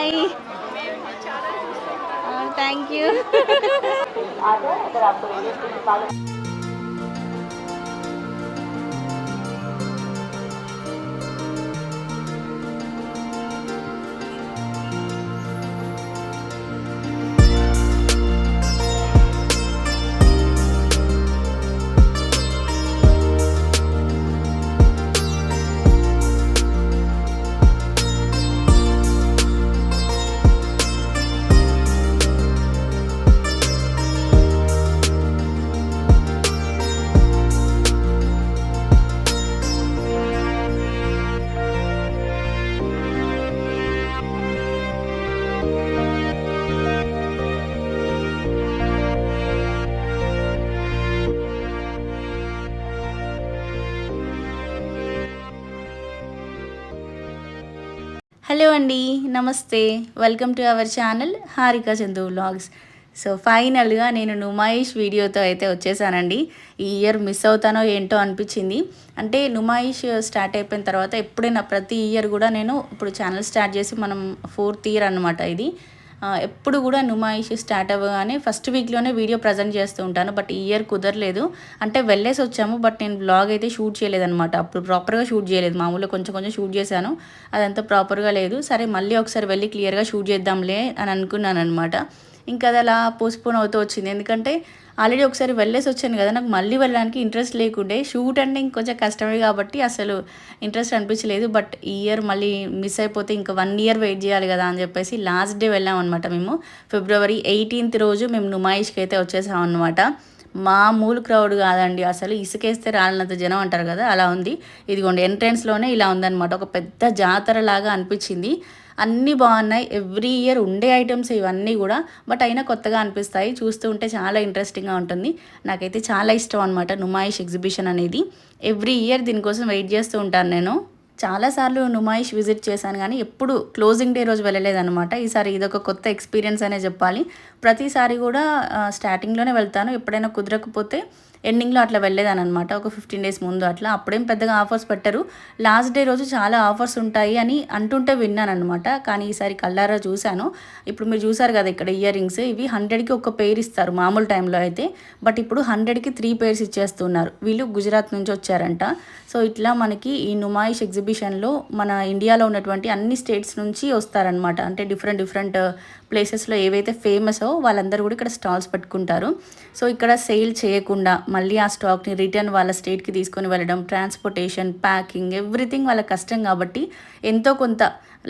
Hi thank you hello అండి నమస్తే. Welcome to our channel Harika Chandu vlogs so ఫైనల్గా నేను నుమాయిష్ వీడియోతో అయితే వచ్చేసానండి. ఈ ఇయర్ మిస్ అవుతానో ఏంటో అనిపించింది. అంటే నుమాయిష్ స్టార్ట్ అయిపోయిన తర్వాత ఎప్పుడైనా ప్రతి ఇయర్ కూడా నేను ఇప్పుడు ఛానల్ స్టార్ట్ చేసి మనం ఫోర్త్ ఇయర్ అనమాట ఇది. ఎప్పుడు కూడా నుమాయిషి స్టార్ట్ అవ్వగానే ఫస్ట్ వీక్లోనే వీడియో ప్రజెంట్ చేస్తూ ఉంటాను బట్ ఈ ఇయర్ కుదరలేదు. అంటే వెళ్ళేసి వచ్చాము బట్ నేను బ్లాగ్ అయితే షూట్ చేయలేదన్నమాట. అప్పుడు ప్రాపర్గా షూట్ చేయలేదు మామూలుగా కొంచెం కొంచెం షూట్ చేశాను. అదంతా ప్రాపర్గా లేదు. సరే మళ్ళీ ఒకసారి వెళ్ళి క్లియర్గా షూట్ చేద్దాంలే అని అనుకున్నాను అనమాట ఇంకా అది అలా పోస్ట్పోన్ అవుతూ వచ్చింది. ఎందుకంటే ఆల్రెడీ ఒకసారి వెళ్ళేసి వచ్చాను కదా నాకు మళ్ళీ వెళ్ళడానికి ఇంట్రెస్ట్ లేకుండే. షూట్ అంటే ఇంకొంచెం కష్టమే కాబట్టి అసలు ఇంట్రెస్ట్ అనిపించలేదు. బట్ ఇయర్ మళ్ళీ మిస్ అయిపోతే ఇంకా వన్ ఇయర్ వెయిట్ చేయాలి కదా అని చెప్పేసి లాస్ట్ డే వెళ్ళాం అనమాట మేము. ఫిబ్రవరి ఎయిటీన్త్ రోజు మేము నుమాయిష్కి అయితే వచ్చేసాం అనమాట మామూలు క్రౌడ్ కాదండి. అసలు ఇసుకేస్తే రాలినంత జనం అంటారు కదా అలా ఉంది. ఇదిగోండి ఎంట్రన్స్లోనే ఇలా ఉందన్నమాట. ఒక పెద్ద జాతర లాగా అనిపించింది. అన్నీ బాగున్నాయి. ఎవ్రీ ఇయర్ ఉండే ఐటమ్స్ ఇవన్నీ కూడా బట్ అయినా కొత్తగా అనిపిస్తాయి. చూస్తూ ఉంటే చాలా ఇంట్రెస్టింగ్గా ఉంటుంది. నాకైతే చాలా ఇష్టం అనమాట నుమాయిష్ ఎగ్జిబిషన్ అనేది. ఎవ్రీ ఇయర్ దీనికోసం వెయిట్ చేస్తూ ఉంటాను నేను. చాలాసార్లు నుమాయిష్ విజిట్ చేశాను కానీ ఎప్పుడు క్లోజింగ్ డే రోజు వెళ్ళలేదన్నమాట ఈసారి ఇదొక కొత్త ఎక్స్పీరియన్స్ అనే చెప్పాలి. ప్రతిసారి కూడా స్టార్టింగ్లోనే వెళ్తాను. ఎప్పుడైనా కుదరకపోతే ఎండింగ్లో అట్లా వెళ్ళేదాని అనమాట ఒక ఫిఫ్టీన్ డేస్ ముందు అట్లా. అప్పుడేం పెద్దగా ఆఫర్స్ పెట్టరు. లాస్ట్ డే రోజు చాలా ఆఫర్స్ ఉంటాయి అని అంటుంటే విన్నాను అనమాట కానీ ఈసారి కల్లారా చూశాను. ఇప్పుడు మీరు చూసారు కదా ఇక్కడ ఇయర్ రింగ్స్ ఇవి హండ్రెడ్కి ఒక పెయిర్ ఇస్తారు మామూలు టైంలో అయితే. బట్ ఇప్పుడు హండ్రెడ్కి త్రీ పెయిర్స్ ఇచ్చేస్తున్నారు. వీళ్ళు గుజరాత్ నుంచి వచ్చారంట. సో ఇట్లా మనకి ఈ నుమాయిష్ ఎగ్జిబిషన్లో మన ఇండియాలో ఉన్నటువంటి అన్ని స్టేట్స్ నుంచి వస్తారనమాట అంటే డిఫరెంట్ డిఫరెంట్ ప్లేసెస్లో ఏవైతే ఫేమస్ వాళ్ళందరూ కూడా ఇక్కడ స్టాల్స్ పెట్టుకుంటారు. సో ఇక్కడ సేల్ చేయకుండా మళ్ళీ ఆ స్టాక్ని రిటర్న్ వాళ్ళ స్టేట్కి తీసుకొని వెళ్ళడం ట్రాన్స్పోర్టేషన్ ప్యాకింగ్ ఎవ్రీథింగ్ వాళ్ళ కష్టం కాబట్టి ఎంతో కొంత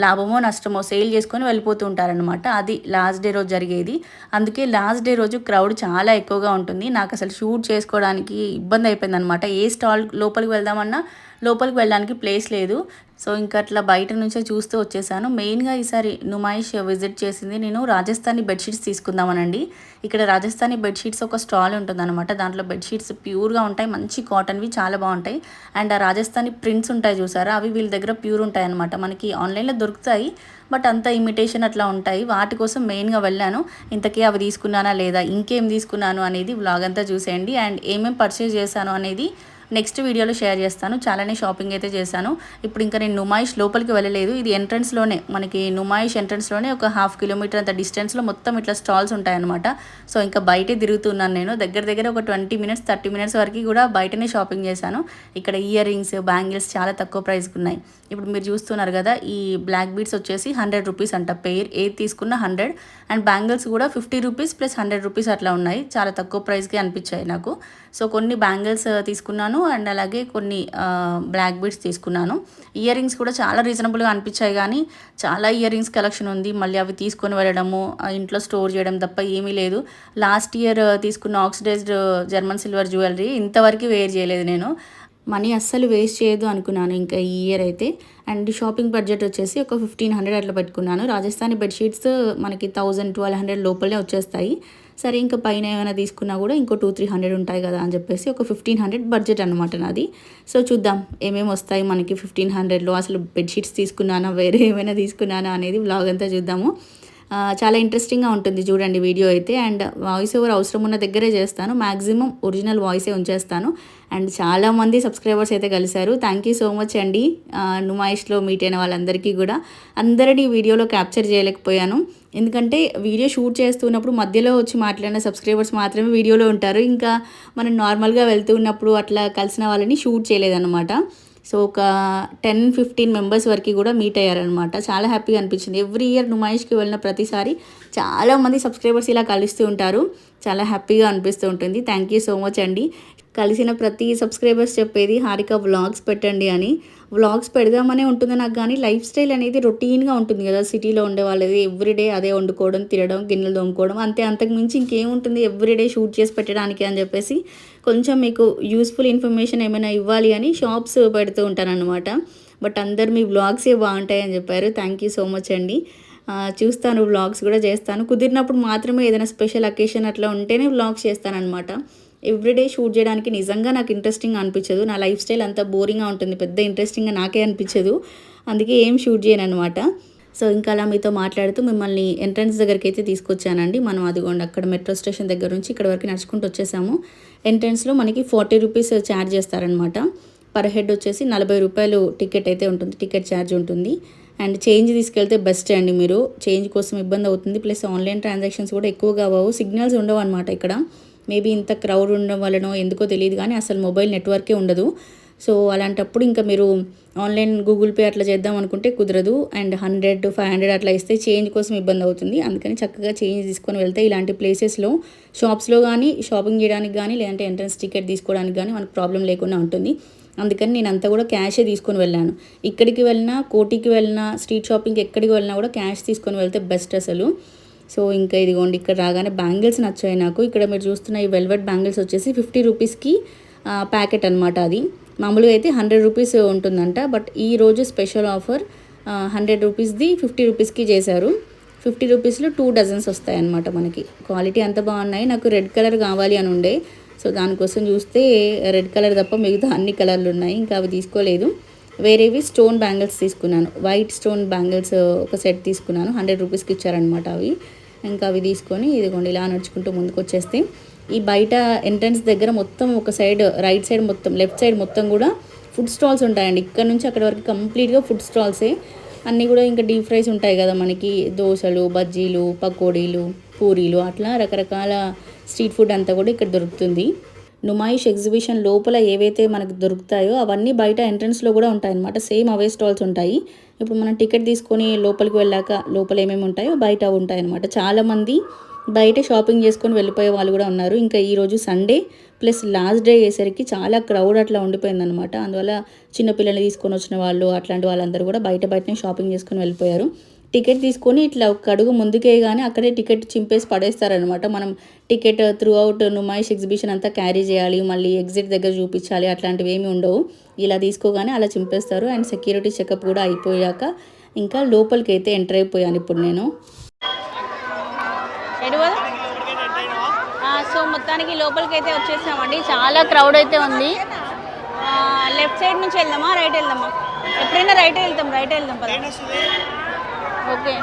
లాభమో నష్టమో సేల్ చేసుకొని వెళ్ళిపోతూ ఉంటారనమాట అది లాస్ట్ డే రోజు జరిగేది. అందుకే లాస్ట్ డే రోజు క్రౌడ్ చాలా ఎక్కువగా ఉంటుంది. నాకు అసలు షూట్ చేసుకోవడానికి ఇబ్బంది అయిపోయింది అనమాట ఏ స్టాల్ లోపలికి వెళ్దామన్నా లోపలికి వెళ్ళడానికి ప్లేస్ లేదు. సో ఇంకా అట్లా బయట నుంచే చూస్తూ వచ్చేసాను. మెయిన్గా ఈసారి నుమాయిష్ విజిట్ చేసింది నేను రాజస్థానీ బెడ్షీట్స్ తీసుకుందామనండి. ఇక్కడ రాజస్థానీ బెడ్షీట్స్ ఒక స్టాల్ ఉంటుందన్నమాట. దాంట్లో బెడ్షీట్స్ ప్యూర్గా ఉంటాయి మంచి కాటన్వి చాలా బాగుంటాయి. అండ్ ఆ రాజస్థానీ ప్రింట్స్ ఉంటాయి చూసారా? అవి వీళ్ళ దగ్గర ప్యూర్ ఉంటాయి అనమాట మనకి ఆన్లైన్లో దొరుకుతాయి బట్ అంత ఇమిటేషన్ అట్లా ఉంటాయి. వాటి కోసం మెయిన్గా వెళ్ళాను. ఇంతకీ అవి తీసుకున్నానా లేదా? ఇంకేం తీసుకున్నాను అనేది వ్లాగ్ అంతా చూసేయండి. అండ్ ఏమేం పర్చేజ్ చేశాను అనేది నెక్స్ట్ వీడియోలో షేర్ చేస్తాను. చాలానే షాపింగ్ అయితే చేశాను. ఇప్పుడు ఇంకా నేను నుమాయిష్ లోపలికి వెళ్ళలేదు. ఇది ఎంట్రన్స్లోనే మనకి నుమాయిష్ ఎంట్రన్స్లోనే ఒక హాఫ్ కిలోమీటర్ అంత డిస్టెన్స్లో మొత్తం ఇట్లా స్టాల్స్ ఉంటాయన్నమాట. సో ఇంకా బయటే తిరుగుతున్నాను నేను. దగ్గర దగ్గర ఒక ట్వంటీ మినిట్స్ థర్టీ మినిట్స్ వరకు కూడా బయటనే షాపింగ్ చేశాను. ఇక్కడ ఇయర్ రింగ్స్ బ్యాంగిల్స్ చాలా తక్కువ ప్రైస్కి ఉన్నాయి. ఇప్పుడు మీరు చూస్తున్నారు కదా ఈ బ్లాక్ బీడ్స్ వచ్చేసి హండ్రెడ్ రూపీస్ అంట. పెయిర్ ఏది తీసుకున్న హండ్రెడ్ అండ్ బ్యాంగిల్స్ కూడా fifty rupees plus hundred rupees అట్లా ఉన్నాయి. చాలా తక్కువ ప్రైస్కి అనిపించాయి నాకు. సో కొన్ని బ్యాంగిల్స్ uh, తీసుకున్నాను అండ్ అలాగే కొన్ని uh, బ్లాక్ బీడ్స్ తీసుకున్నాను. ఇయర్ రింగ్స్ కూడా చాలా రీజనబుల్గా అనిపించాయి కానీ చాలా ఇయర్ రింగ్స్ కలెక్షన్ ఉంది. మళ్ళీ అవి తీసుకొని వెళ్ళడము ఇంట్లో స్టోర్ చేయడం తప్ప ఏమీ లేదు. లాస్ట్ ఇయర్ uh, తీసుకున్న ఆక్సిడైజ్డ్ జర్మన్ సిల్వర్ జ్యువెలరీ ఇంతవరకు వేర్ చేయలేదు నేను. మనీ అస్సలు వేస్ట్ చేయదు అనుకున్నాను ఇంకా ఈ ఇయర్ అయితే. అండ్ షాపింగ్ బడ్జెట్ వచ్చేసి ఒక ఫిఫ్టీన్ హండ్రెడ్ అట్లా పెట్టుకున్నాను. రాజస్థానీ బెడ్షీట్స్ మనకి థౌజండ్ ట్వెల్వ్ హండ్రెడ్ లోపలే వచ్చేస్తాయి. సరే ఇంకా పైన ఏమైనా తీసుకున్నా కూడా ఇంకో టూ త్రీ హండ్రెడ్ ఉంటాయి కదా అని చెప్పేసి ఒక ఫిఫ్టీన్ హండ్రెడ్ బడ్జెట్ అనమాట నాది. సో చూద్దాం ఏమేమి వస్తాయి మనకి ఫిఫ్టీన్ హండ్రెడ్లో అసలు బెడ్షీట్స్ తీసుకున్నానా? వేరే ఏమైనా తీసుకున్నానా? అనేది బ్లాగ్ అంతా చూద్దాము. చాలా ఇంట్రెస్టింగ్గా ఉంటుంది చూడండి వీడియో అయితే. అండ్ వాయిస్ ఓవర్ అవసరం ఉన్న దగ్గరే చేస్తాను. మ్యాక్సిమం ఒరిజినల్ వాయిసే ఉంచేస్తాను. అండ్ చాలామంది సబ్స్క్రైబర్స్ అయితే కలిశారు. థ్యాంక్ యూ సో మచ్ అండి. నుమాయిష్లో మీట్ అయిన వాళ్ళందరికీ కూడా. అందరినీ వీడియోలో క్యాప్చర్ చేయలేకపోయాను. ఎందుకంటే వీడియో షూట్ చేస్తున్నప్పుడు మధ్యలో వచ్చి మాట్లాడిన సబ్స్క్రైబర్స్ మాత్రమే వీడియోలో ఉంటారు. ఇంకా మనం నార్మల్గా వెళ్తూ ఉన్నప్పుడు అట్లా కలిసిన వాళ్ళని షూట్ చేయలేదన్నమాట. సో ఒక టెన్ ఫిఫ్టీన్ మెంబర్స్ వరకు కూడా మీట్ అయ్యారనమాట చాలా హ్యాపీగా అనిపించింది. ఎవ్రీ ఇయర్ నుమాయిష్కి వెళ్ళిన ప్రతిసారి చాలా మంది సబ్స్క్రైబర్స్ ఇలా కలుస్తూ ఉంటారు. చాలా హ్యాపీగా అనిపిస్తూ ఉంటుంది. థ్యాంక్ యూ సో మచ్ అండి. కలిసిన ప్రతి సబ్స్క్రైబర్స్ చెప్పేది హారిక వ్లాగ్స్ పెట్టండి అని. వ్లాగ్స్ పెడదామనే ఉంటుంది నాకు కానీ లైఫ్ స్టైల్ అనేది రొటీన్గా ఉంటుంది కదా. సిటీలో ఉండే వాళ్ళది ఎవ్రీడే అదే వండుకోవడం తినడం గిన్నెలు తోముకోవడం అంతే. అంతకు మించి ఇంకేముంటుంది? ఎవ్రీడే షూట్ చేసి పెట్టడానికి అని చెప్పేసి కొంచెం మీకు యూస్ఫుల్ ఇన్ఫర్మేషన్ ఏమైనా ఇవ్వాలి అని షాప్స్ పెడుతూ ఉంటానన్నమాట. బట్ అందరు మీ వ్లాగ్సే బాగుంటాయి అని చెప్పారు. థ్యాంక్ యూ సో మచ్ అండి. చూస్తాను వ్లాగ్స్ కూడా చేస్తాను. కుదిరినప్పుడు మాత్రమే ఏదైనా స్పెషల్ అకేషన్ అట్లా ఉంటేనే వ్లాగ్స్ చేస్తానన్నమాట. ఎవ్రీడే షూట్ చేయడానికి నిజంగా నాకు ఇంట్రెస్టింగ్ అనిపించదు. నా లైఫ్ స్టైల్ అంతా బోరింగ్గా ఉంటుంది. పెద్ద ఇంట్రెస్టింగ్గా నాకే అనిపించదు. అందుకే ఏం షూట్ చేయను అనమాట సో ఇంకా అలా మీతో మాట్లాడుతూ మిమ్మల్ని ఎంట్రన్స్ దగ్గరికి అయితే తీసుకొచ్చానండి. మనం అదిగోండి అక్కడ మెట్రో స్టేషన్ దగ్గర నుంచి ఇక్కడ వరకు నడుచుకుంటూ వచ్చేసాము. ఎంట్రన్స్లో మనకి ఫార్టీ రూపీస్ ఛార్జ్ చేస్తారనమాట పర్ హెడ్ వచ్చేసి నలభై రూపాయలు టికెట్ అయితే ఉంటుంది. టికెట్ ఛార్జ్ ఉంటుంది. అండ్ చేంజ్ తీసుకెళ్తే బెస్ట్ అండి మీరు. చేంజ్ కోసం ఇబ్బంది అవుతుంది. ప్లస్ ఆన్లైన్ ట్రాన్సాక్షన్స్ కూడా ఎక్కువగా అవ్వవు. సిగ్నల్స్ ఉండవు అనమాట ఇక్కడ. మేబీ ఇంత క్రౌడ్ ఉండడం వలనో ఎందుకో తెలియదు కానీ అసలు మొబైల్ నెట్వర్కే ఉండదు. సో అలాంటప్పుడు ఇంకా మీరు ఆన్లైన్ గూగుల్ పే అట్లా చేద్దాం అనుకుంటే కుదరదు. అండ్ హండ్రెడ్ ఫైవ్ హండ్రెడ్ అట్లా ఇస్తే చేంజ్ కోసం ఇబ్బంది అవుతుంది. అందుకని చక్కగా చేంజ్ తీసుకొని వెళ్తే ఇలాంటి ప్లేసెస్లో షాప్స్లో కానీ షాపింగ్ చేయడానికి కానీ లేదంటే ఎంట్రన్స్ టికెట్ తీసుకోవడానికి కానీ మనకు ప్రాబ్లం లేకుండా ఉంటుంది. అందుకని నేను అంతా కూడా క్యాషే తీసుకొని వెళ్ళాను. ఇక్కడికి వెళ్ళినా కోటికి వెళ్ళినా స్ట్రీట్ షాపింగ్కి ఎక్కడికి వెళ్ళినా కూడా క్యాష్ తీసుకొని వెళ్తే బెస్ట్ అసలు. సో ఇంకా ఇదిగోండి ఇక్కడ రాగానే బ్యాంగిల్స్ నచ్చాయి నాకు. ఇక్కడ మీరు చూస్తున్న ఈ వెల్వెట్ బ్యాంగిల్స్ వచ్చేసి ఫిఫ్టీ రూపీస్కి ప్యాకెట్ అనమాట అది. మామూలుగా అయితే హండ్రెడ్ రూపీస్ ఉంటుందంట బట్ ఈ రోజు స్పెషల్ ఆఫర్ హండ్రెడ్ రూపీస్ది ఫిఫ్టీ రూపీస్కి చేశారు. ఫిఫ్టీ రూపీస్లో టూ డజన్స్ వస్తాయన్నమాట మనకి. క్వాలిటీ అంత బాగున్నాయి నాకు రెడ్ కలర్ కావాలి అని ఉండే. సో దానికోసం చూస్తే రెడ్ కలర్ తప్ప మిగతా అన్ని కలర్లు ఉన్నాయి ఇంకా అవి తీసుకోలేదు. వేరేవి స్టోన్ బ్యాంగిల్స్ తీసుకున్నాను. వైట్ స్టోన్ బ్యాంగిల్స్ ఒక సెట్ తీసుకున్నాను హండ్రెడ్ రూపీస్కి ఇచ్చారనమాట అవి. ఇంకా అవి తీసుకొని ఇదిగోండి ఇలా నడుచుకుంటూ ముందుకు వచ్చేస్తే ఈ బయట ఎంట్రన్స్ దగ్గర మొత్తం ఒక సైడ్ రైట్ సైడ్ మొత్తం లెఫ్ట్ సైడ్ మొత్తం కూడా ఫుడ్ స్టాల్స్ ఉంటాయండి. ఇక్కడ నుంచి అక్కడ వరకు కంప్లీట్గా ఫుడ్ స్టాల్సే అన్నీ కూడా ఇంకా డీప్ ఫ్రైస్ ఉంటాయి కదా మనకి. దోశలు బజ్జీలు పకోడీలు పూరీలు అట్లా రకరకాల స్ట్రీట్ ఫుడ్ అంతా కూడా ఇక్కడ దొరుకుతుంది. నుమాయిష్ ఎగ్జిబిషన్ లోపల ఏవైతే మనకు దొరుకుతాయో అవన్నీ బయట ఎంట్రన్స్లో కూడా ఉంటాయి అన్నమాట సేమ్ అవే స్టాల్స్ ఉంటాయి. ఇప్పుడు మనం టికెట్ తీసుకొని లోపలికి వెళ్ళాక లోపల ఏమేమి ఉంటాయో బయట అవి ఉంటాయి చాలామంది బయట షాపింగ్ చేసుకొని వెళ్ళిపోయే వాళ్ళు కూడా ఉన్నారు. ఇంకా ఈరోజు సండే ప్లస్ లాస్ట్ డే అయ్యేసరికి చాలా క్రౌడ్ అట్లా ఉండిపోయిందనమాట అందువల్ల చిన్నపిల్లల్ని తీసుకొని వచ్చిన వాళ్ళు అట్లాంటి వాళ్ళందరూ కూడా బయట బయటనే షాపింగ్ చేసుకొని వెళ్ళిపోయారు. టికెట్ తీసుకొని ఇట్లా ఒక అడుగు ముందుకే కానీ అక్కడే టికెట్ చింపేసి పడేస్తారనమాట మనం ticket through out Numaish exhibition అంతా క్యారీ చేయాలి మళ్ళీ ఎగ్జిట్ దగ్గర చూపించాలి అట్లాంటివి ఏమి ఉండవు. ఇలా తీసుకోగానే అలా చింపేస్తారు. అండ్ సెక్యూరిటీ చెకప్ కూడా అయిపోయాక ఇంకా లోపలికి అయితే ఎంటర్ అయిపోయాను ఇప్పుడు నేను. సో మొత్తానికి లోపలికి అయితే వచ్చేసామండి. చాలా క్రౌడ్ అయితే ఉంది. లెఫ్ట్ సైడ్ నుంచి వెళ్దామా రైట్ వెళ్దామా? ఎప్పుడైనా రైట్ వెళ్తాం రైట్ వెళ్దాం ఓకే.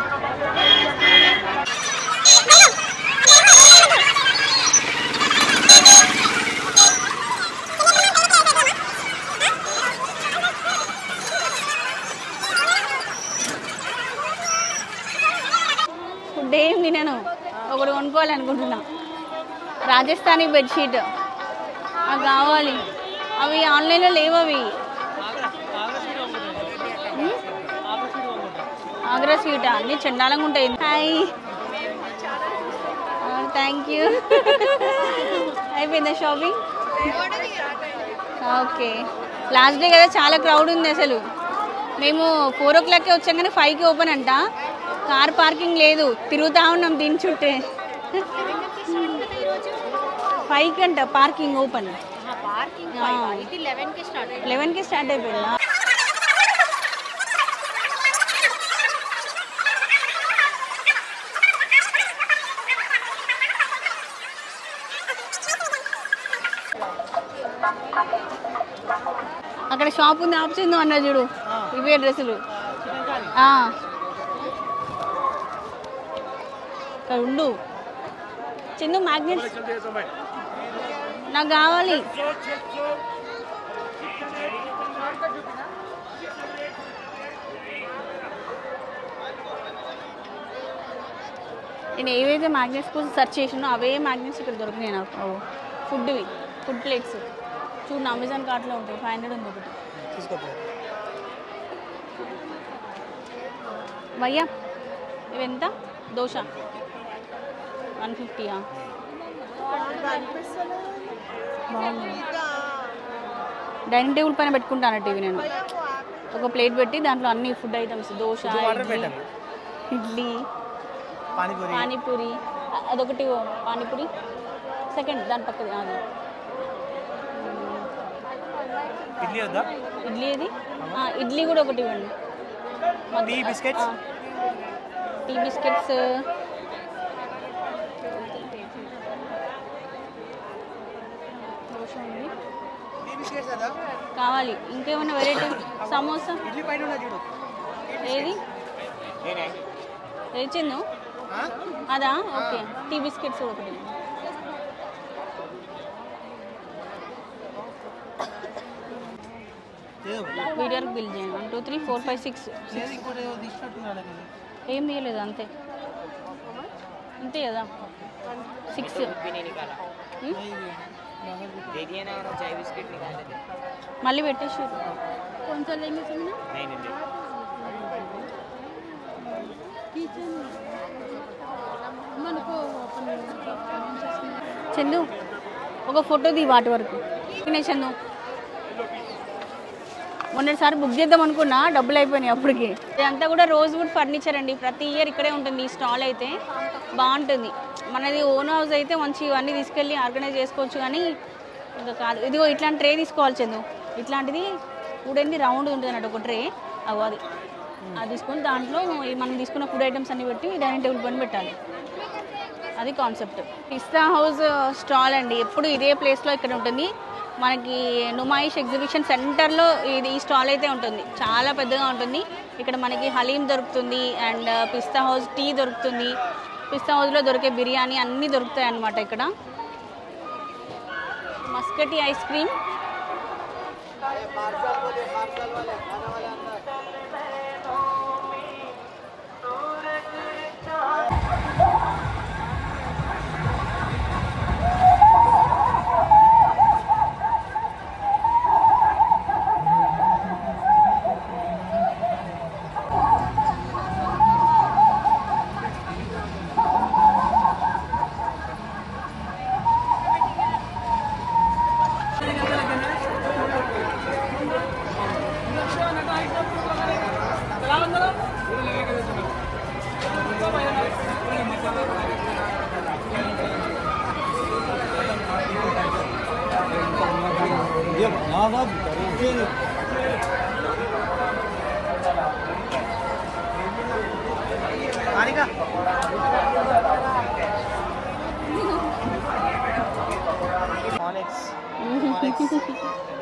ఫుడ్ ఏం తినను. ఒకటి కొనుక్కోవాలనుకుంటున్నా. రాజస్థానీ బెడ్షీట్. అవి కావాలి. అవి ఆన్లైన్లో లేవు అవి ఆగ్రా స్వీటా అన్ని చండాలంగా ఉంటాయి. హాయ్. థ్యాంక్ యూ అయిపోయిందా షాపింగ్? ఓకే. లాస్ట్ డే కదా చాలా క్రౌడ్ ఉంది అసలు. మేము ఫోర్ ఓ క్లాక్కి వచ్చాం కానీ ఫైవ్కి ఓపెన్ అంట. కార్ పార్కింగ్ లేదు. తిరుగుతూ ఉన్నాం దీని చుట్టే. ఫైవ్కి అంట పార్కింగ్ ఓపెన్. లెవెన్కి స్టార్ట్ అయిపోయిందా? అక్కడ షాప్ ఉంది ఆప్షన్ అన్నా చూడు. ఇవే డ్రెస్సులు. ఇక్కడ ఉండు. చందు మ్యాగ్నెట్స్ నాకు కావాలి. నేను ఏవైతే మ్యాగ్నెట్స్ కోసం సెర్చ్ చేసినో అవే మ్యాగ్నెట్స్ ఇక్కడ దొరికినాయి నాకు. ఫుడ్వి ఫుడ్ ప్లేట్స్. చూడు అమెజాన్ కార్ట్లో ఉంటాయి. ఫైవ్ హండ్రెడ్ ఉంది ఒకటి. భయ్యా ఇవి ఎంత? దోశ. వన్ ఫిఫ్టీయా బాగుంది. డైనింగ్ టేబుల్ పైన పెట్టుకుంటానట్టు ఇవి నేను. ఒక ప్లేట్ పెట్టి దాంట్లో అన్ని ఫుడ్ ఐటమ్స్ దోశ ఇడ్లీ పానీపూరి. పానీపూరి అదొకటి పానీపూరి. సెకండ్ దాని పక్కది అది. ఇడ్లీ వద్దా? ఇడ్లీ ఇడ్లీ కూడా ఒకటి ఇవ్వండి. Tea biscuits? Tea biscuits. కావాలి. ఇంకేమైనా వెరైటీ సమోసా? ఏది? ఏది చిన్ను? అదా? ఓకే. టీ బిస్కెట్స్ కూడా ఒకటి వీడియోకి బిల్ చేయండి. One two three four five six. ఏం తీయలేదు అంతే. అంతే కదా? సిక్స్. మళ్ళీ పెట్టేసి కొంచెం ఏం చేసింది చందు ఒక ఫోటో తీ వాటి వరకు. తినే చందు మొన్నటిసారి బుక్ చేద్దాం అనుకున్నా డబ్బులు అయిపోయినాయి అప్పటికి. ఇదంతా కూడా రోజ్ వుడ్ ఫర్నిచర్ అండి. ప్రతి ఇయర్ ఇక్కడే ఉంటుంది ఈ స్టాల్ అయితే. బాగుంటుంది. మనది ఓన్ హౌస్ అయితే మంచి ఇవన్నీ తీసుకెళ్ళి ఆర్గనైజ్ చేసుకోవచ్చు కానీ ఇంకా కాదు. ఇదిగో ఇట్లాంటి ట్రే తీసుకోవాలి చందు. ఇట్లాంటిది వుడెన్ది రౌండ్ ఉంటుంది అన్నట్టు ఒక ట్రే అవు అది. అది తీసుకొని దాంట్లో మనం తీసుకున్న ఫుడ్ ఐటమ్స్ అన్ని పెట్టి డైనింగ్ టేబుల్ పని పెట్టాలి. అది concept Pista House uh, stall అండి. ఎప్పుడు ఇదే ప్లేస్లో ఇక్కడ ఉంటుంది. మనకి నుమాయిష్ ఎగ్జిబిషన్ సెంటర్లో ఇది ఈ స్టాల్ అయితే ఉంటుంది. చాలా పెద్దగా ఉంటుంది. ఇక్కడ మనకి హలీం దొరుకుతుంది and uh, Pista house tea దొరుకుతుంది. పిస్తా హౌస్లో దొరికే బిర్యానీ అన్నీ దొరుకుతాయి అన్నమాట ఇక్కడ. Muskati ice cream. Harika annex annex bangles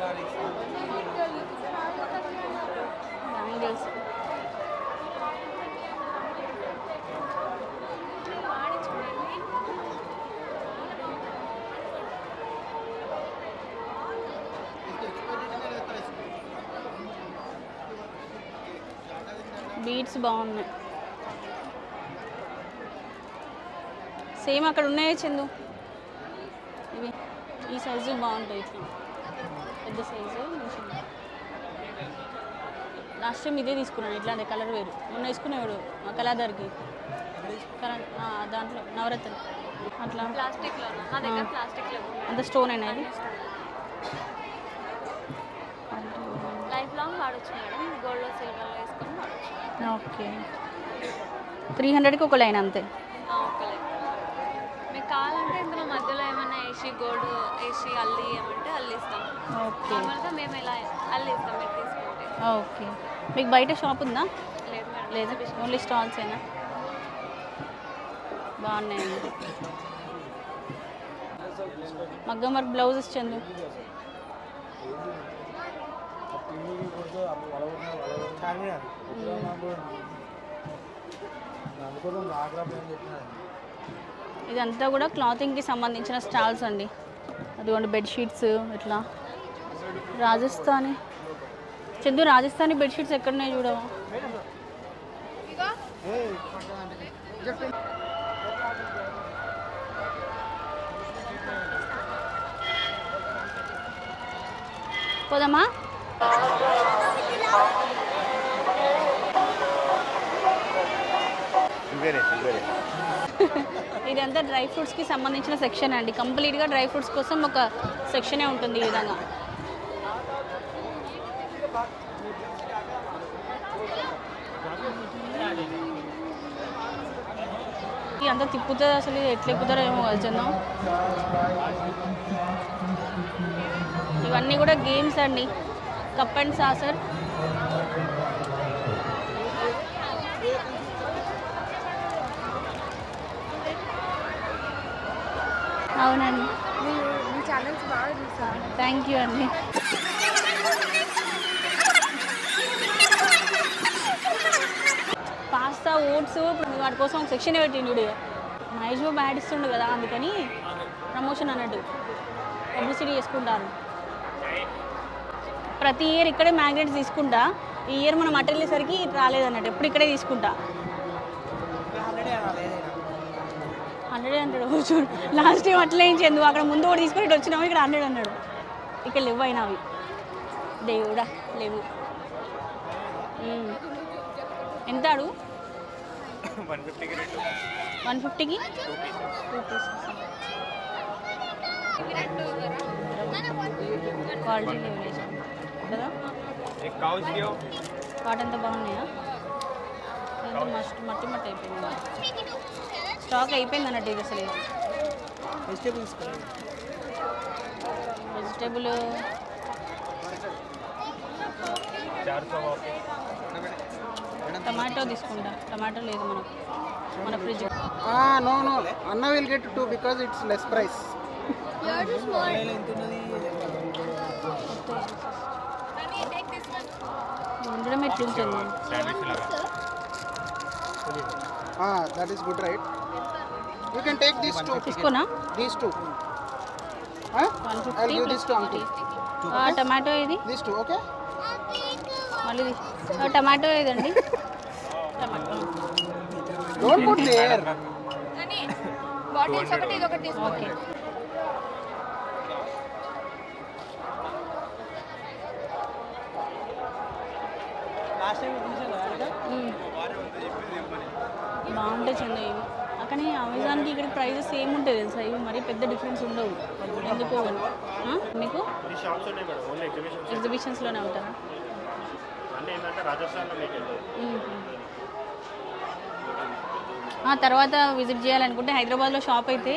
బాగున్నాయి. సేమ్ అక్కడ ఉన్నాయే చందు? ఇవి ఈ సైజు బాగుంటాయి ఇట్లా. పెద్ద సైజు లాస్ట్ టైం ఇదే తీసుకున్నాను ఇట్లాంటి కలర్ వేరు. మొన్న వేసుకునేవాడు ఆ కళాదారికి దాంట్లో నవరత్న. అట్లా. అంత స్టోన్ అయినా ఇది? లైఫ్ లాంగ్ వాడచ్చు మేడం. గోల్డ్ సిల్వర్లో ఓకే. త్రీ హండ్రెడ్కి ఒక లైన్ అంతే. ఓకే మీకు కావాలంటే ఇందులో మధ్యలో ఏమైనా వేసి గోల్డ్ వేసి అల్లి ఏమంటే అల్లిస్తాం ఓకే. నార్మల్గా మేము ఇలా అల్లిస్తాం మీరు తీసుకుంటే. ఓకే. మీకు బయట షాప్ ఉందా? లేదు మేడం లేదా. ఓన్లీ స్టాల్స్ ఏనా? బాగున్నాయండి. మగ్గం వర్క్ బ్లౌజెస్ చందు. చార్మినార్ ఇదంతా కూడా క్లాతింగ్కి సంబంధించిన స్టాల్స్ అండి. అదిగోండి బెడ్షీట్స్ ఇట్లా. రాజస్థానీ. చందు రాజస్థానీ బెడ్షీట్స్ ఎక్కడున్నాయి చూడవా? పోదామా? ఇదంతా డ్రై ఫ్రూట్స్కి సంబంధించిన సెక్షన్ అండి. కంప్లీట్గా డ్రై ఫ్రూట్స్ కోసం ఒక సెక్షనే ఉంటుంది ఈ విధంగా. అంతా తిప్పుతుంది అసలు? ఇది ఎట్లా ఎక్కుతారో ఏమో చందం. ఇవన్నీ కూడా గేమ్స్ అండి. కప్ అండ్ సాసర్ అవునండి. ఛానల్స్ బాగా చూసాను థ్యాంక్ యూ అండి. పాస్తా ఓట్స్ ఇప్పుడు వాటి కోసం ఒక సెక్షన్ పెట్టిండు వీడు. మహేష్ బాబు యాడ్ ఇస్తుండు కదా అందుకని ప్రమోషన్ అన్నట్టు. పబ్లిసిటీ చేసుకుంటారు. ప్రతి ఇయర్ ఇక్కడే మ్యాగ్నెట్స్ తీసుకుంటా. ఈ ఇయర్ మనం అటు వెళ్ళేసరికి రాలేదు రాలేదన్నట్టు ఎప్పుడు ఇక్కడే తీసుకుంటా. హండ్రెడ్ హండ్రెడ్ అంటాడు చూడు. లాస్ట్ టైం అట్లా ఏం చెందు అక్కడ ముందు కూడా తీసుకుని ఇటు వచ్చినాము ఇక్కడ హండ్రెడ్ అన్నాడు. ఇక్కడ లేవు అయినా అవి. దేవుడా లేవు. ఎంత అడుగు వన్ ఫిఫ్టీకి క్వాలిటీ లేవు. కదా కాటన్తో బాగున్నాయా? ఎంత మస్ట్ మట్టి మట్టి అయిపోయింది. స్టాక్ అయిపోయింది అన్నట్టు ఇది అసలు. వెజిటేబుల్స్ వెజిటేబుల్ టమాటో తీసుకుంటా. టమాటో లేదు మనకు. మన ఫ్రిడ్జ్ నో నో అన్న will get two because it's less price ఉండడం ఎట్లుంటుంది that is good right you can take these two తీసుకోనా? These two plus this to uncle. Tomato ఇది? దీస్ టూ ఓకే మళ్ళీ tomato ఏదండి tomato don't put there bottles ఒకటి ఇది ఒకటి okay last time చూసాను మ్మ్. బాగుంటాయి చంద ఇవి కానీ అమెజాన్కి ఇక్కడ ప్రైజెస్ సేమ్ ఉంటాయి తెలుసా ఇవి మరీ పెద్ద డిఫరెన్స్ ఉండవు. ఎందుకో? మీకు? ఎగ్జిబిషన్స్లోనే ఉంటారా? తర్వాత విజిట్ చేయాలనుకుంటే హైదరాబాద్లో షాప్ అయితే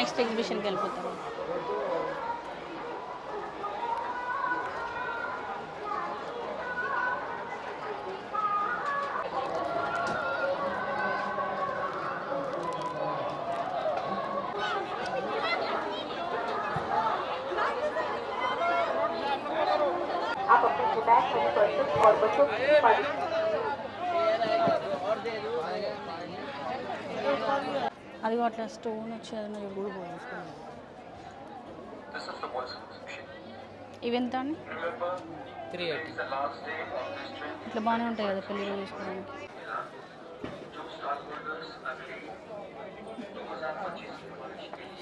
నెక్స్ట్ ఎగ్జిబిషన్కి వెళ్ళిపోతారు అది అట్లా స్టోన్ వచ్చి అది కూడా ఇవి ఎంత అండి త్రీ ఎయిటీ ఇట్లా బాగానే ఉంటాయి కదా పెళ్ళిలో చేసుకోవడానికి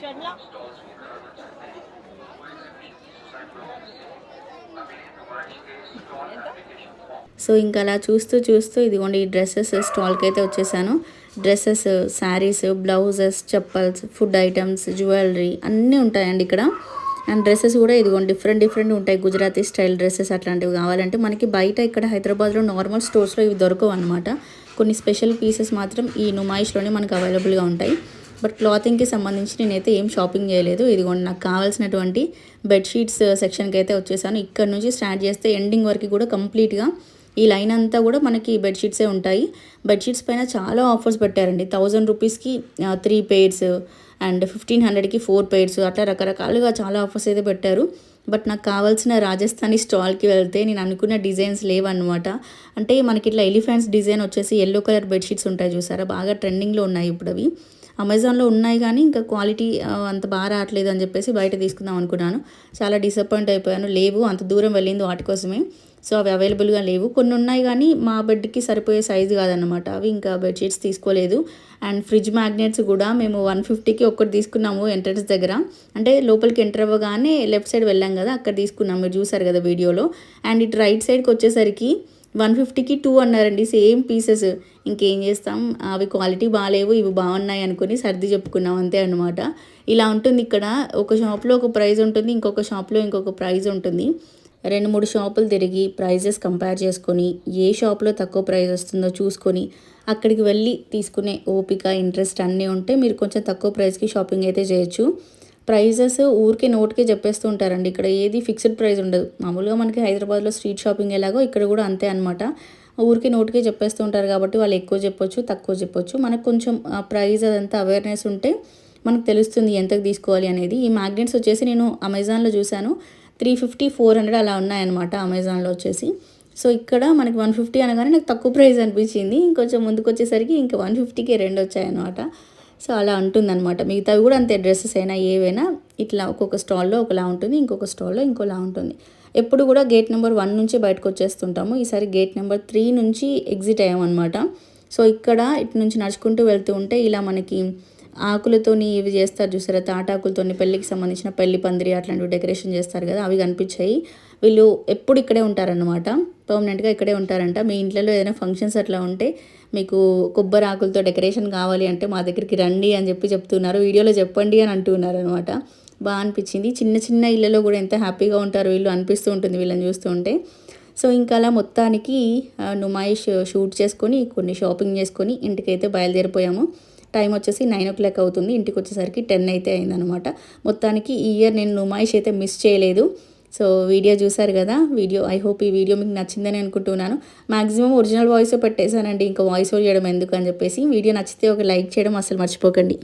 షర్ట్లా సో ఇంకా అలా చూస్తూ చూస్తూ ఇదిగోండి ఈ డ్రెస్సెస్ స్టాల్కి అయితే వచ్చేసాను. Dresses saris blouses chappals food items jewellery అన్నీ ఉంటాయండి ఇక్కడ. అండ్ డ్రెస్సెస్ కూడా ఇదిగోండి డిఫరెంట్ డిఫరెంట్ ఉంటాయి. గుజరాతీ స్టైల్ డ్రెస్సెస్ అట్లాంటివి కావాలంటే మనకి బయట ఇక్కడ హైదరాబాద్లో నార్మల్ స్టోర్స్లో ఇవి దొరకవు అనమాట కొన్ని స్పెషల్ పీసెస్ మాత్రం ఈ నుమాయిష్లోనే మనకు అవైలబుల్గా ఉంటాయి. బట్ క్లాతింగ్కి సంబంధించి నేనైతే ఏం షాపింగ్ చేయలేదు. ఇదిగోండి నాకు కావాల్సినటువంటి బెడ్షీట్స్ సెక్షన్కి అయితే వచ్చేసాను. ఇక్కడ నుంచి స్టార్ట్ చేస్తే ఎండింగ్ వరకు కూడా కంప్లీట్గా ఈ లైన్ అంతా కూడా మనకి బెడ్షీట్సే ఉంటాయి. బెడ్షీట్స్ పైన చాలా ఆఫర్స్ పెట్టారండి. థౌజండ్ రూపీస్కి త్రీ పెయిర్స్ అండ్ ఫిఫ్టీన్ హండ్రెడ్కి ఫోర్ పెయిర్స్ అట్లా రకరకాలుగా చాలా ఆఫర్స్ అయితే పెట్టారు. బట్ నాకు కావాల్సిన రాజస్థానీ స్టాల్కి వెళ్తే నేను అనుకున్న డిజైన్స్ లేవన్నమాట. అంటే మనకి ఇట్లా ఎలిఫెంట్స్ డిజైన్ వచ్చేసి ఎల్లో కలర్ బెడ్షీట్స్ ఉంటాయి చూసారా? బాగా ట్రెండింగ్లో ఉన్నాయి ఇప్పుడు అవి అమెజాన్లో ఉన్నాయి కానీ ఇంకా క్వాలిటీ అంత బాగా రావట్లేదు అని చెప్పేసి బయట తీసుకుందాం అనుకున్నాను. చాలా డిసప్పాయింట్ అయిపోయాను. లేవు అంత దూరం వెళ్ళింది వాటి కోసమే. సో అవి అవైలబుల్గా లేవు. కొన్ని ఉన్నాయి కానీ మా బెడ్కి సరిపోయే సైజు కాదనమాట అవి ఇంకా బెడ్షీట్స్ తీసుకోలేదు. అండ్ ఫ్రిడ్జ్ మ్యాగ్నెట్స్ కూడా మేము వన్ ఫిఫ్టీకి ఒక్కటి తీసుకున్నాము ఎంట్రన్స్ దగ్గర. అంటే లోపలికి ఎంటర్ అవ్వగానే లెఫ్ట్ సైడ్ వెళ్ళాం కదా అక్కడ తీసుకున్నాం. మీరు చూసారు కదా వీడియోలో. అండ్ ఇటు రైట్ సైడ్కి వచ్చేసరికి వన్ ఫిఫ్టీకి టూ అన్నారండి సేమ్ పీసెస్. ఇంకేం చేస్తాం? అవి క్వాలిటీ బాగాలేవు ఇవి బాగున్నాయి అనుకుని సర్ది చెప్పుకున్నాం అంతే అనమాట ఇలా ఉంటుంది ఇక్కడ. ఒక షాప్లో ఒక ప్రైజ్ ఉంటుంది ఇంకొక షాప్లో ఇంకొక ప్రైజ్ ఉంటుంది. రెండు మూడు షాపులు తిరిగి ప్రైజెస్ కంపేర్ చేసుకొని ఏ షాప్లో తక్కువ ప్రైస్ వస్తుందో చూసుకొని అక్కడికి వెళ్ళి తీసుకునే ఓపిక ఇంట్రెస్ట్ అన్నీ ఉంటే మీరు కొంచెం తక్కువ ప్రైస్కి షాపింగ్ అయితే చేయొచ్చు. ప్రైజెస్ ఊరికే నోట్కే చెప్పేస్తూ ఉంటారండి ఇక్కడ ఏది ఫిక్స్డ్ ప్రైస్ ఉండదు. మామూలుగా మనకి హైదరాబాద్లో స్ట్రీట్ షాపింగ్ ఎలాగో ఇక్కడ కూడా అంతే అనమాట ఊరికే నోట్కే చెప్పేస్తూ ఉంటారు కాబట్టి వాళ్ళు ఎక్కువ చెప్పొచ్చు తక్కువ చెప్పొచ్చు. మనకు కొంచెం ఆ ప్రైస్ అదంతా అవేర్నెస్ ఉంటే మనకు తెలుస్తుంది ఎంతకు తీసుకోవాలి అనేది. ఈ మ్యాగ్నెట్స్ వచ్చేసి నేను అమెజాన్లో చూశాను. త్రీ ఫిఫ్టీ ఫోర్ హండ్రెడ్ అలా ఉన్నాయన్నమాట అమెజాన్లో వచ్చేసి. సో ఇక్కడ మనకి వన్ ఫిఫ్టీ అనగానే నాకు తక్కువ ప్రైస్ అనిపించింది. ఇంకొంచెం ముందుకు వచ్చేసరికి ఇంకా వన్ ఫిఫ్టీకి రెండు వచ్చాయన్నమాట. సో అలా ఉంటుందన్నమాట. మిగతావి కూడా అంతే డ్రెస్సెస్ అయినా ఏవైనా ఇట్లా ఒక్కొక్క స్టాల్లో ఒకలా ఉంటుంది ఇంకొక స్టాల్లో ఇంకోలా ఉంటుంది. ఎప్పుడు కూడా గేట్ నెంబర్ వన్ నుంచి బయటకు వచ్చేస్తుంటాము. ఈసారి గేట్ నెంబర్ త్రీ నుంచి ఎగ్జిట్ అయ్యామన్నమాట. సో ఇక్కడ ఇటు నుంచి నడుచుకుంటూ వెళ్తూ ఉంటే ఇలా మనకి ఆకులతోని ఇవి చేస్తారు చూసారా? తాటాకులతోని పెళ్ళికి సంబంధించిన పెళ్ళి పందిరి అట్లాంటివి డెకరేషన్ చేస్తారు కదా అవి కనిపించాయి. వీళ్ళు ఎప్పుడు ఇక్కడే ఉంటారనమాట పర్మనెంట్గా ఇక్కడే ఉంటారంట. మీ ఇంట్లో ఏదైనా ఫంక్షన్స్ అట్లా ఉంటే మీకు కొబ్బరి ఆకులతో డెకరేషన్ కావాలి అంటే మా దగ్గరికి రండి అని చెప్పి చెప్తున్నారు. వీడియోలో చెప్పండి అని అంటున్నారు అనమాట బాగా అనిపించింది. చిన్న చిన్న ఇళ్ళలో కూడా ఎంత హ్యాపీగా ఉంటారు వీళ్ళు అనిపిస్తూ ఉంటుంది వీళ్ళని చూస్తూ ఉంటే. సో ఇంకా అలా మొత్తానికి నుమాయిష్ షూట్ చేసుకొని కొన్ని షాపింగ్ చేసుకొని ఇంటికైతే బయలుదేరిపోయాము. టైం వచ్చేసి నైన్ ఓ క్లాక్ అవుతుంది. ఇంటికి వచ్చేసరికి టెన్ అయితే అయిందనమాట మొత్తానికి ఈ ఇయర్ నేను నుమాయిష్ అయితే మిస్ చేయలేదు. సో వీడియో చూసారు కదా? వీడియో ఐ హోప్ ఈ వీడియో మీకు నచ్చిందని అనుకుంటున్నాను. మాక్సిమం ఒరిజినల్ వాయిస్ పెట్టేశానండి. ఇంకా వాయిస్ ఓవర్ చేయడం ఎందుకు అని చెప్పేసి వీడియో నచ్చితే ఒక లైక్ చేయడం అసలు మర్చిపోకండి.